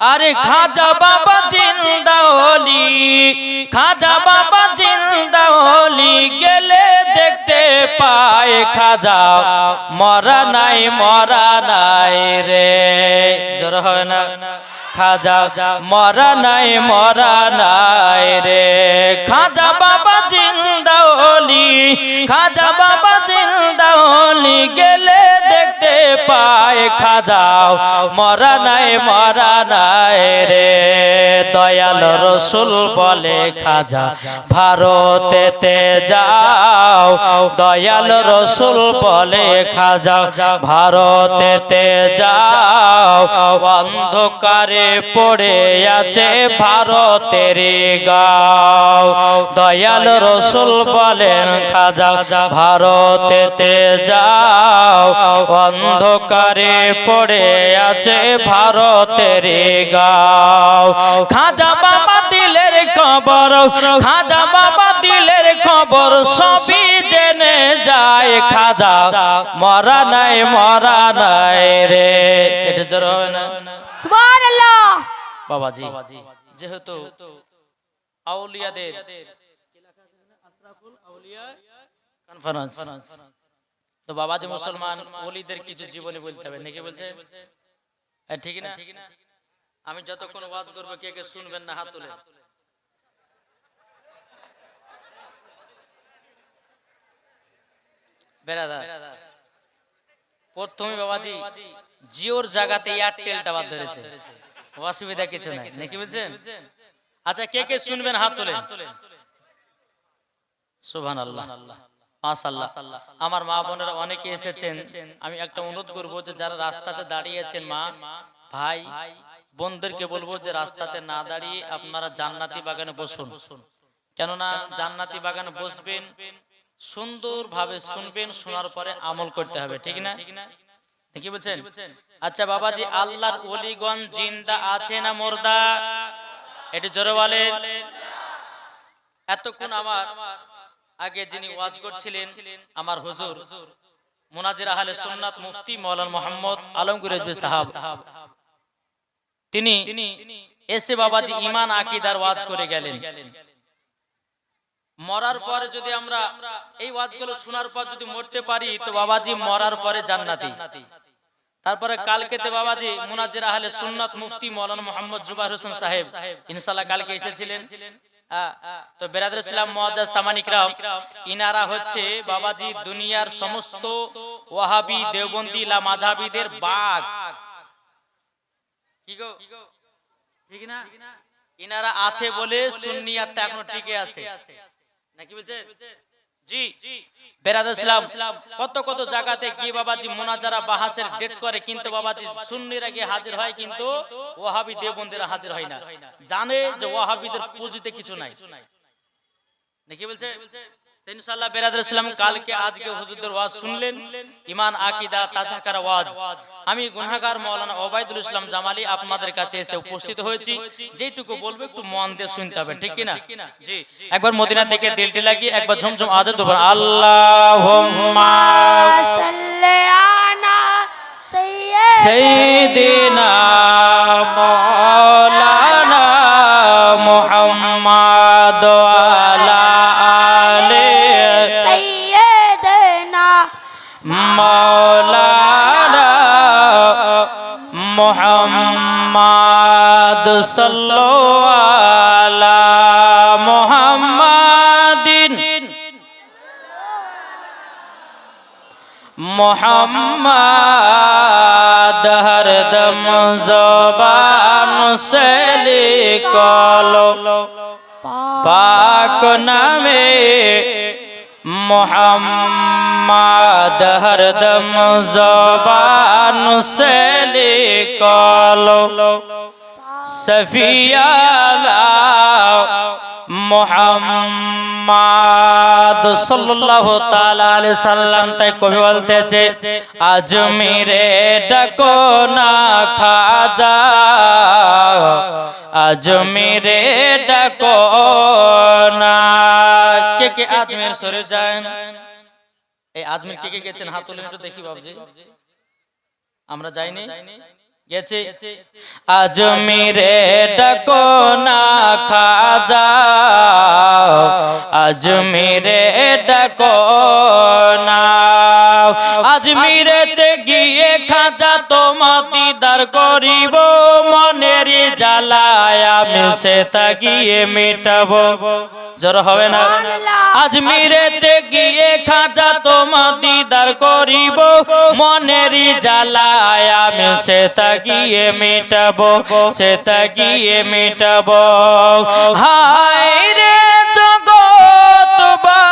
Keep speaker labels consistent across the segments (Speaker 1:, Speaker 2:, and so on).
Speaker 1: আরে খাজা বাবা জিন্দা হলি, খাজা বাবা জিন্দা হলি, গেলে দেখতে পায় খাজা। মরা নাই মরা নাই রে। জোর হয় না। খাজা, মরা নাই মরা নাই রে। খাজা বাবা জিন্দা হলি, খাজা বাবা জিন্দা হলি, গেলে দেখতে পায় খাজা মরা নাই মরা নাই রে। দয়াল রসুল বলে, খাজা, ভারতেতে যাও। দয়াল রসুল বলে, খাজা, ভারতেতে যাও। অন্ধকারে পড়ে আছে ভারতের গাও। দয়াল রসুল বলেন, খাজা, ভারতেতে যাও। অন্ধকারে পড়ে আছে ভারতের গাও। খাজা বাবা দিলের খবর খাজা বাবা দিলের খবর সবই জেনে যায়। খাজা মরা নাই মরা নাই রে। এটা জোর হবে না?
Speaker 2: সুবহানাল্লাহ।
Speaker 1: বাবাজি যেহেতু আউলিয়াদের কনফারেন্স তো বাবাজি মুসলমান ওলিদের কিছু জীবনে বলতে হবে। নাকি বলছে? ঠিক না? আমি যতক্ষণ ওয়াজ করব কে কে শুনবেন না হাত তুলে। প্রথমে বাবাজি জিওর জায়গাতে এয়ারটেল টাওয়ার ধরেছে। অসুবিধা কিছু নাই। নাকি বলছেন? আচ্ছা কে কে শুনবেন হাত তোলেন সুবহান আল্লাহ আমার মা বোনেরা অনেকে এসেছেন। আমি একটা অনুরোধ করব যে যারা রাস্তাতে দাঁড়িয়েছেন মা ভাই বোনদেরকে বলব যে রাস্তাতে না দাঁড়িয়ে আপনারা জান্নাতি বাগানে বসুন। কেননা জান্নাতি বাগানে বসবেন সুন্দরভাবে শুনবেন শোনার পরে আমল করতে হবে ঠিক না? কি বলছেন? আচ্ছা বাবাজি আল্লাহর অলিগঞ্জ জিন্দা আছে না মোর্দা? এটি জোরে বলেন। এতক্ষণ আমার আগে যিনি ওয়াজ করছিলেন আমার হুজুর। মুনাজির আহলে সুন্নাত মুফতি মৌলানা মোহাম্মদ আলমগীর রেজবি সাহাব। তিনি এসে বাবাজি ইমান আকিদার ওয়াজ করে গেলেন। মরার পরে যদি আমরা এই ওয়াজগুলো শোনার পর যদি মরতে পারি তো বাবাজি মরার পরে জান্নাতি। তারপরে কালকে কালকেতে বাবাজি মুনাজির আহলে সুন্নাত মুফতি মৌলানা মোহাম্মদ জুবাইর হোসেন সাহেব। ইনশাআল্লাহ কালকে এসেছিলেন। তো বেরাদুল ইসলাম মুআজ্জাজ সামানিকরাম ইনারা হচ্ছে বাবাজি দুনিয়ার সমস্ত ওয়াহাবি দেওবন্দি লা মাঝাবিদের বাগ কি গো? ঠিক না? ইনারা আছে বলে সুন্নিয়াত এখনও টিকে আছে। নাকি বলছেন জি। বেরাদ ইসলাম কত কত জায়গাতে গিয়ে বাবাজি মোনাজারা বাহাসের ডেট করে কিন্তু বাবাজি সুন্নিরা গিয়ে হাজির হয় কিন্তু ওয়াহাবি দেবন্দিরা হাজির হয় না। জানে যে ওয়াহাবিদের পুঁজিতে কিছু নাই। নাকি বলছে? ইনশাআল্লাহ বেরাদুল ইসলাম কালকে আজকে হুজুরদের ওয়াজ শুনলেন। ইমান আকিদা তাজাকার ওয়াজ। আমি গুনাহগার মাওলানা ওবাইদুল ইসলাম জামালি আপনাদের কাছে এসে উপস্থিত হয়েছি। যেটুকু বলব একটু মন দিয়ে শুনতে হবে ঠিক কি না জি। একবার মদিনা থেকে দিলটি লাগিয়ে একবার ঝুমঝুম আজাদ দেবো আল্লাহুম্মা
Speaker 2: সাল্লি আলা
Speaker 1: সাইয়্যিদিনা মোহাম্মদ হরদম জবান সে লিখলো পাক নামে মোহাম্মদ হরদম জবান সে লিখলো সফিয়ালা মোহাম্মদ সাল্লাল্লাহু তাআলা আলাইহি সাল্লাম তাই কবি বলতেছে আজমিরে ডাকো না খাজা আজমিরে ডাকো না। কে কে আজমির শরীফ যায় এই আজমির কে কে গেছেন? হাত তুলে একটু দেখি বাবুজি। আমরা যাইনি? গেছে। আজমিরে ডাকো না খাজা। আজমিরে ডাকো না দিদার করিব, মনের জ্বালায় আমি সে গিয়ে মেটাবো। জোর হবে না? আজমিরেতে গিয়ে খাজা তোমা দিদার করিব, মনের জ্বালায় আমি সে গিয়ে মেটাবো সে গিয়ে মেটাবো। হায় রে জগৎবাসী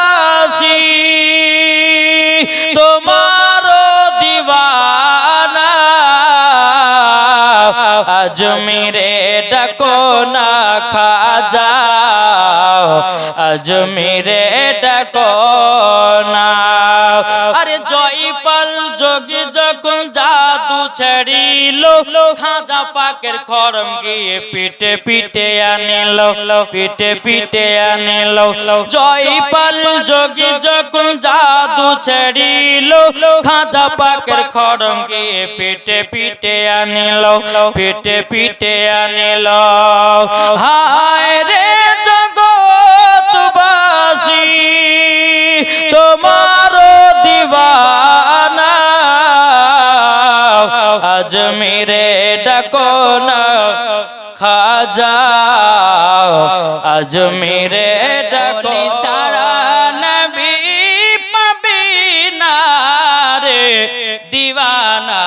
Speaker 1: আজমিরে ডাকো না। আরে জয়পাল যোগী যখন জাদু ছেড়িল, খাজা পাকের খরম গিয়ে পিটে পিটে আনিল পিটে পিটে আনিল। জয়পাল যোগী যখন জাদু ছেড়িল, খাজা পাকের খরম গিয়ে পিটে পিটে আনিল পিটে পিটে আনিল। হায় রে জগৎবাসী তোমার দিওয়ানা আজমিরে ডাকো ছাড়া নবী পাবি না রে দিওয়ানা।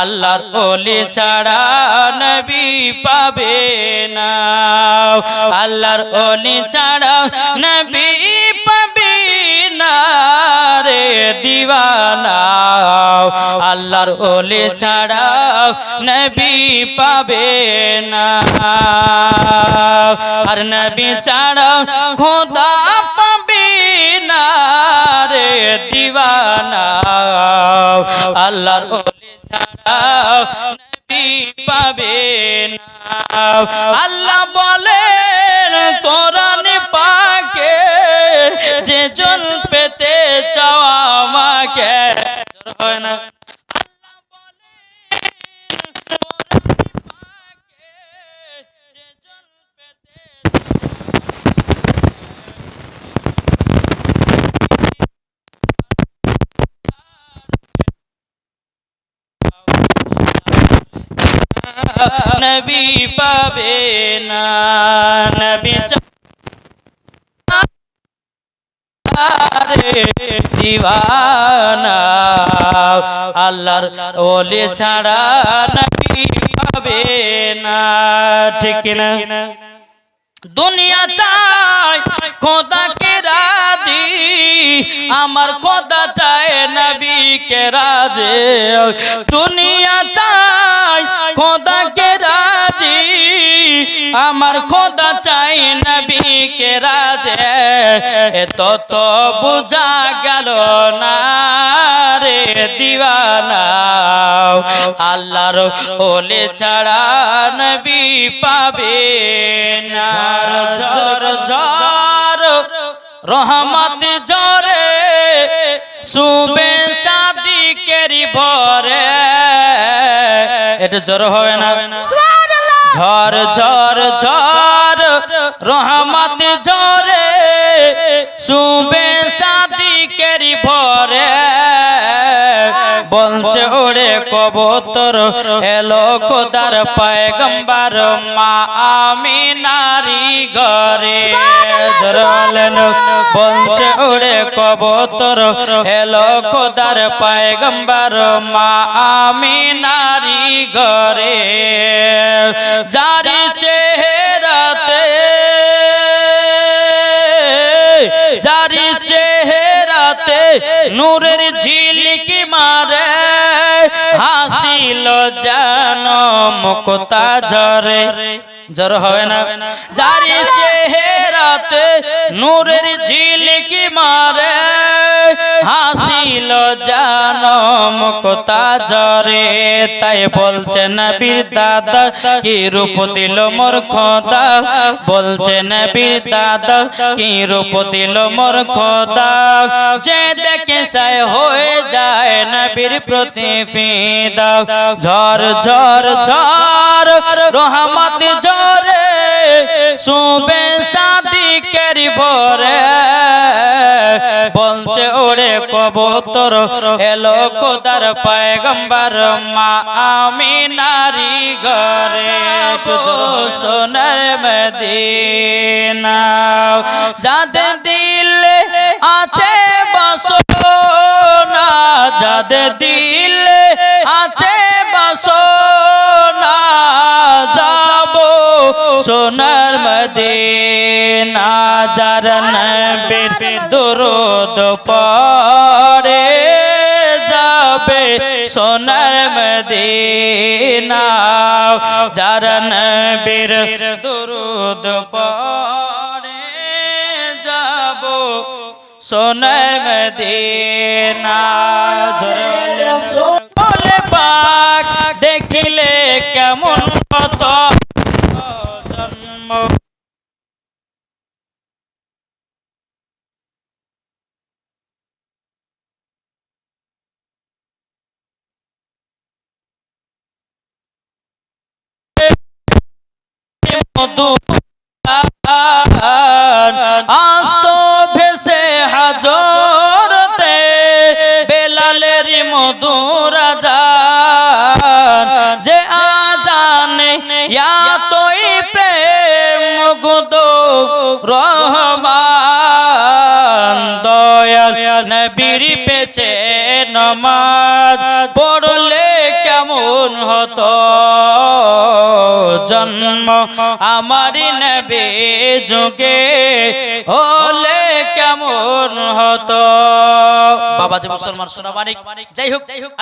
Speaker 1: আল্লাহর ওলি ছাড়া নবী পাবে না। আল্লাহর ওলি ছাড়া নবী পাবে না রে দিওয়ানা। আল্লাহর ওলি ছাড়া নবী পাবে না। আর নবী ছাড়া খোদা পাবে না রে দিওয়ানা। আল্লাহর ওলি ছাড়া নবী পাবে না। পাবে না। নবী দিওয়ানা। আল্লাহর ওলি ছাড়া নবী পাবে না। ঠিক না দুনিয়া চাই, খোদা কে রাজি? আমার খোদা চায় নবী কে রাজে। দুনিয়া চাই, খোদা আমার খোদা চাই নবী কে রাজে। এত তো বুঝা গেল না রে দিওয়ানা। আল্লাহর ওলে ছাড়া নবী পাবে না। ঝর ঝর রহমত ঝরে সুবে সাদি কেরি ভরে। এটা জ্বর হবে না। ঝর ঝর ঝর রহমত ঝরে সুবে সাদি কেরি ভরে ওরে কবতর এলো কোদার পায়গম্বার। মা আমি নারী ঘরে ধরলেন বলছে ওরে কবতর এলো কোদার পায়গম্বার। মা আমি নারী ঘরে জারি চেহারাতে জারি চেহারাতে নূরের ঝিলিকি মারে হাসিল জান মুক্তা জরে জ্বর হবে না। জারি চেহারাতে রাতে নূরের ঝিলিকি মারে হাসিল জানম কোথা জরে তাই বলছে নবীর দাদা, কি রূপ দিল মোর খোদা? বলছে নবীর দাদা, কি রূপ দিল মোর খোদা? যে দেখে সায় হয়ে যায় নবীর প্রতি ফিদা ঝড় ঝড় ঝড় রহমত ঝরে, শুবে সাদিকের ভরে কবুতর এলো কোদার পায়গম্বর। মা আমি নারী ঘরে সোনার মদিনা যাদের দিলে আছে মদিনা যার বীর দুরুদ পরে যাব। সোনার মদিনা ঝরে বলে পাক দেখিলে কেমন কত জন্ম মধু আস্ত ভেসে হাজরতে বেলালের মধুর আজান। যে আজানে ইয়া তোই প্রেম গুদ রহমান। দয়াল নবীর নমাজ পড়লে কেমন হতো? জন্ম যোগে যুগে হলে কেমন হতো? বাবা যে মুসলমান সোনা মানিক। যাই হোক যাই হোক